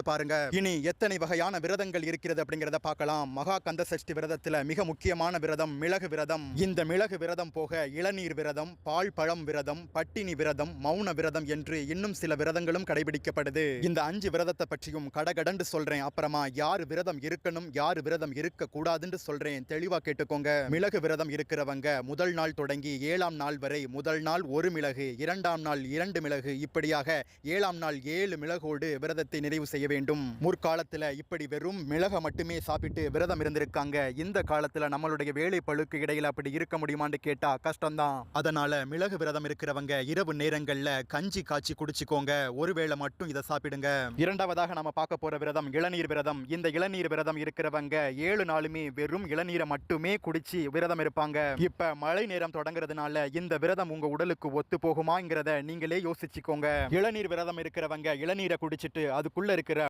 தொடர்ந்து பாருங்க. இனி எத்தனை வகையான விரதங்கள் இருக்கிறது அப்படிங்கிறத பார்க்கலாம். மகா கந்த சஷ்டி விரதத்துல மிக முக்கியமான விரதம் மிளகு விரதம். இந்த மிளகு விரதம் போக இளநீர் விரதம் பால் பழம் விரதம் பட்டினி விரதம் மௌன விரதம் என்று இன்னும் சில விரதங்களும் கடைபிடிக்கப்படுது. இந்த அஞ்சு விரதத்தை பற்றியும் கடகடண்டு சொல்றேன். அப்புறமா யாரு விரதம் இருக்கணும் யாரு விரதம் இருக்க கூடாதுன்னு சொல்றேன். தெளிவா கேட்டுக்கோங்க. மிளகு விரதம் இருக்கிறவங்க முதல் நாள் தொடங்கி ஏழாம் நாள் வரை முதல் நாள் ஒரு மிளகு இரண்டாம் நாள் இரண்டு மிளகு இப்படியாக ஏழாம் நாள் ஏழு மிளகோடு விரதத்தை நிறைவு செய்ய வேண்டும். முற்காலத்துல இப்படி வெறும் மிளக மட்டுமே சாப்பிட்டு விரதம் இருந்திருக்காங்க. இந்த காலத்துல நம்மளுடைய வேலை பழுக்கு இடையில அப்படி இருக்க முடியுமான்னு கேட்டா கஷ்டம்தான். அதனால மிளகு விரதம் இருக்கிறவங்க இரவு நேரங்கள்ல கஞ்சி காய்ச்சி குடிச்சுக்கோங்க. ஒருவேளை மட்டும் இதை சாப்பிடுங்க. இரண்டாவதாக நம்ம பார்க்க போற விரதம் இளநீர் விரதம். இந்த இளநீர் விரதம் இருக்கிறவங்க ஏழு நாளுமே வெறும் இளநீரை மட்டுமே குடிச்சு விரதம் இருப்பாங்க. இப்ப மழை நேரம் தொடங்குறதுனால இந்த விரதம் உங்க உடலுக்கு ஒத்து போகுமாங்கிறத நீங்களே யோசிச்சுக்கோங்க. இளநீர் விரதம் இருக்கிறவங்க இளநீரை குடிச்சிட்டு அதுக்குள்ள இருக்கிற